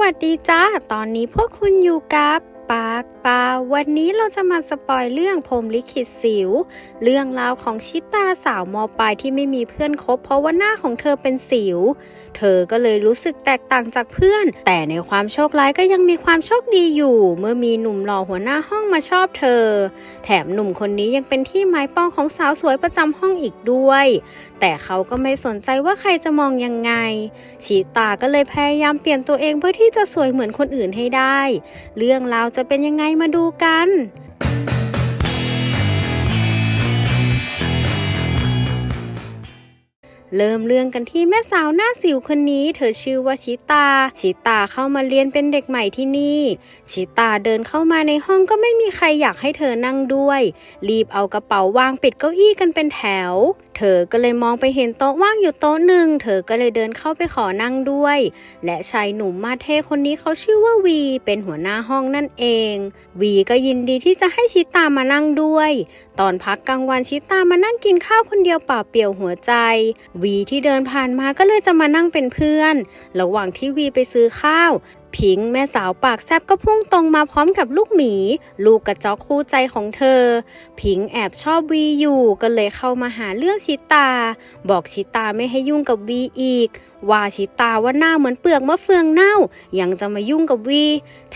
วัสดีจ้า ตอนนี้พวกคุณอยู่กับ ปากปาวันนี้เราจะมาสปอยเรื่องพรมลิขิตสิว เรื่องราวของชิตาสาวมอปลายที่ไม่มีเพื่อนคบ เพราะว่าหน้าของเธอเป็นสิว เธอก็เลยรู้สึกแตกต่างจากเพื่อน แต่ในความโชคร้ายก็ยังมีความโชคดีอยู่ เมื่อมีหนุ่มหล่อหัวหน้าห้องมาชอบเธอ แถมหนุ่มคนนี้ยังเป็นที่หมายปองของสาวสวยประจำห้องอีกด้วย แต่เขาก็ไม่สนใจว่าใครจะมองยังไงชีตาก็เลยพยายามเปลี่ยนตัวเองเพื่อที่จะสวยเหมือนคนอื่นให้ได้ เรื่องราวจะเป็นยังไงมาดูกันเริ่มเรื่องกันที่แม่สาวหน้าสิวคนนี้ เธอชื่อว่าชิตา ชิตาเข้ามาเรียนเป็นเด็กใหม่ที่นี่ ชิตาเดินเข้ามาในห้องก็ไม่มีใครอยากให้เธอนั่งด้วย รีบเอากระเป๋าวางปิดเก้าอี้กันเป็นแถว เธอก็เลยมองไปเห็นโต๊ะว่างอยู่โต๊ะหนึ่ง เธอก็เลยเดินเข้าไปขอนั่งด้วย และชายหนุ่มมาเทคนนี้เขาชื่อว่าวี เป็นหัวหน้าห้องนั่นเอง วีก็ยินดีที่จะให้ชิตามานั่งด้วย ตอนพักกลางวันชิตามานั่งกินข้าวคนเดียวเปล่าเปลี่ยวหัวใจ วีที่เดินผ่านมาก็เลยจะมานั่งเป็นเพื่อน ระหว่างที่วีไปซื้อข้าว พิงค์แม่สาวปากแซบก็พุ่งตรงมาพร้อมกับลูกหมี ลูกกระจอกคู่ใจของเธอ พิงค์แอบชอบวีอยู่ก็เลยเข้ามาหาเรื่องชิตา บอกชิตาไม่ให้ยุ่งกับวีอีกว่าชิตาว่าหน้าเหมือนเปลือกมะเฟืองเน่า ยังจะมายุ่งกับวี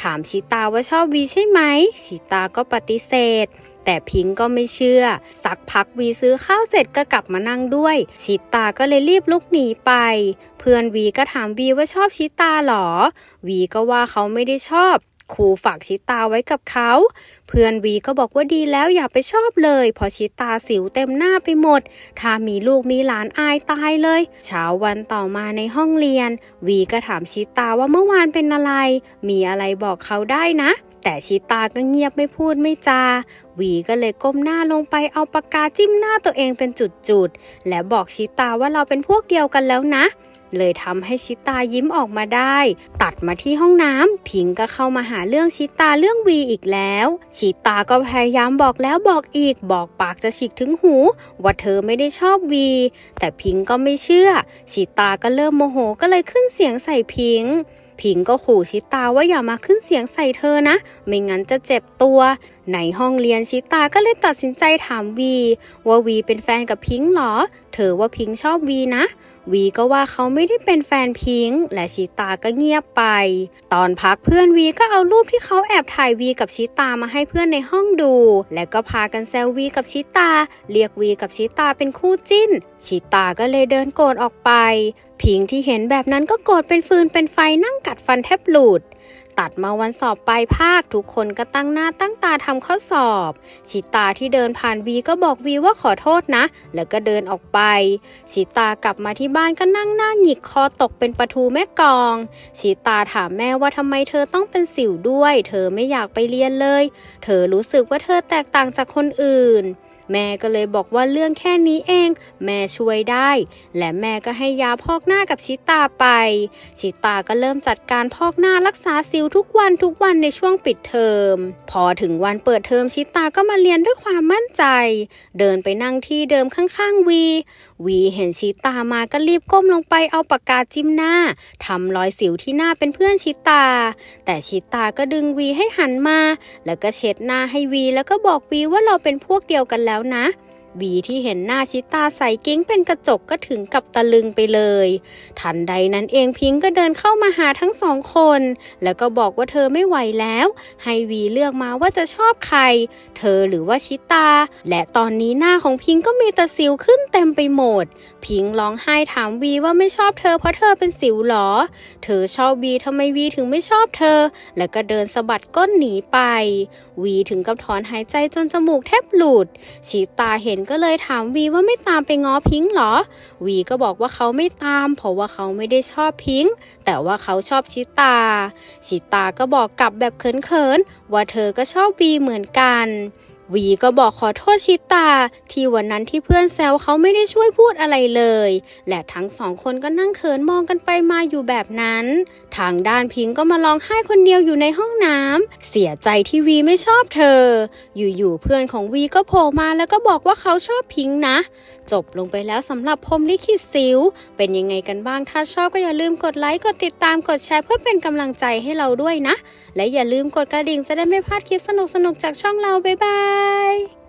ถามชิตาว่าชอบวีใช่ไหม ชิตาก็ปฏิเสธ แต่พิงก็ไม่เชื่อ สักพักวีซื้อข้าวเสร็จก็กลับมานั่งด้วย ชิตาก็เลยรีบลุกหนีไป เพื่อนวีก็ถามวีว่าชอบชิตาหรอ วีก็ว่าเขาไม่ได้ชอบครูฝากชิตาไว้กับเขา เพื่อนวีก็บอกว่าดีแล้วอย่าไปชอบเลยเพอชิตาสิวเต็มหน้าไปหมด ถ้ามีลูกมีหลานอายตายเลย เช้าวันต่อมาในห้องเรียน วีก็ถามชิตาว่าเมื่อวานเป็นอะไร มีอะไรบอกเขาได้นะ แต่ชิตาก็เงียบไม่พูดไม่จาวีก็เลยก้มหน้าลงไปเอาปากกาจิ้มหน้าตัวเองเป็นจุดๆ และบอกชิตาว่าเราเป็นพวกเดียวกันแล้วนะ เลยทำให้ชิตายิ้มออกมาได้ ตัดมาที่ห้องน้ำพิงก็เข้ามาหาเรื่องชิตาเรื่องวีอีกแล้ว ชิตาก็พยายามบอกแล้วบอกอีก บอกปากจะฉีกถึงหู ว่าเธอไม่ได้ชอบวี แต่พิงก็ไม่เชื่อ ชิตาก็เริ่มโมโหก็เลยขึ้นเสียงใส่พิง พิงก็ขู่ชิตาว่าอย่ามาขึ้นเสียงใส่เธอนะ ไม่งั้นจะเจ็บตัว ในห้องเรียนชิตาก็เลยตัดสินใจถามวี ว่าวีเป็นแฟนกับพิงค์เหรอ เธอว่าพิงค์ชอบวีนะ วีก็ว่าเขาไม่ได้เป็นแฟนพิงค์และชิตาก็เงียบไป ตอนพักเพื่อนวีก็เอารูปที่เขาแอบถ่ายวีกับชิตามาให้เพื่อนในห้องดู และก็พากันแซววีกับชิตา เรียกวีกับชิตาเป็นคู่จิ้น ชิตาก็เลยเดินโกรธออกไป พิงค์ที่เห็นแบบนั้นก็โกรธเป็นฟืนเป็นไฟนั่งกัดฟันแทบหลุด ตัดมาวันสอบปลายภาคทุกคนก็ตั้งหน้าตั้งตาทำข้อสอบ ชิตาที่เดินผ่านวีก็บอกวีว่าขอโทษนะ แล้วก็เดินออกไป ชิตากลับมาที่บ้านก็นั่งหน้าหงิกคอตกเป็นประทูแม่กอง ชิตาถามแม่ว่าทำไมเธอต้องเป็นสิวด้วย เธอไม่อยากไปเรียนเลย เธอรู้สึกว่าเธอแตกต่างจากคนอื่น แม่ก็เลยบอกว่าเรื่องแค่นี้เอง แม่ช่วยได้ และแม่ก็ให้ยาพอกหน้ากับชิตาไป ชิตาก็เริ่มจัดการพอกหน้ารักษาสิวทุกวันทุกวันในช่วงปิดเทอม พอถึงวันเปิดเทอมชิตาก็มาเรียนด้วยความมั่นใจ เดินไปนั่งที่เดิมข้างๆวีวีเห็นชิตามาก็รีบก้มลงไปเอาปากกาจิ้มหน้าทำรอยสิวที่หน้าเป็นเพื่อนชิตา แต่ชิตาก็ดึงวีให้หันมา แล้วก็เช็ดหน้าให้วีแล้วก็บอกวีว่าเราเป็นพวกเดียวกันแล้วนะ วีที่เห็นหน้าชิตาใส่กิ้งเป็นกระจกก็ถึงกับตะลึงไปเลย ทันใดนั้นเองพิงก็เดินเข้ามาหาทั้งสองคน แล้วก็บอกว่าเธอไม่ไหวแล้ว ให้วีเลือกมาว่าจะชอบใคร เธอหรือว่าชิตา และตอนนี้หน้าของพิงก็มีแตะสิวขึ้นเต็มไปหมด พิงร้องไห้ถามวีว่าไม่ชอบเธอเพราะเธอเป็นสิวหรอ เธอชอบวีทำไมวีถึงไม่ชอบเธอ แล้วก็เดินสะบัดก้นหนีไป วีถึงกับถอนหายใจจนจมูกแทบหลุดชีตาเห็นก็เลยถามวีว่าไม่ตามไปง้อพิงค์เหรอ วีก็บอกว่าเขาไม่ตาม เพราะว่าเขาไม่ได้ชอบพิงค์แต่ว่าเขาชอบชิตา ชิตาก็บอกกลับแบบเขินๆว่าเธอก็ชอบวีเหมือนกัน วีก็บอกขอโทษชิตา ที่วันนั้นที่เพื่อนแซวเขาไม่ได้ช่วยพูดอะไรเลย และทั้งสองคนก็นั่งเขินมองกันไปมาอยู่แบบนั้น ทางด้านพิงก็มาร้องไห้คนเดียวอยู่ในห้องน้ำเสียใจที่วีไม่ชอบเธอ อยู่ๆเพื่อนของวีก็โผล่มาแล้วก็บอกว่าเขาชอบพิงนะ จบลงไปแล้วสำหรับพรมลิขิตสิวเป็นยังไงกันบ้างถ้าชอบก็อย่าลืมกดไลค์กดติดตามกดแชร์เพื่อเป็นกำลังใจให้เราด้วยนะ และอย่าลืมกดกระดิ่งจะได้ไม่พลาดคลิปสนุกๆจากช่องเราบ๊ายบาย bye.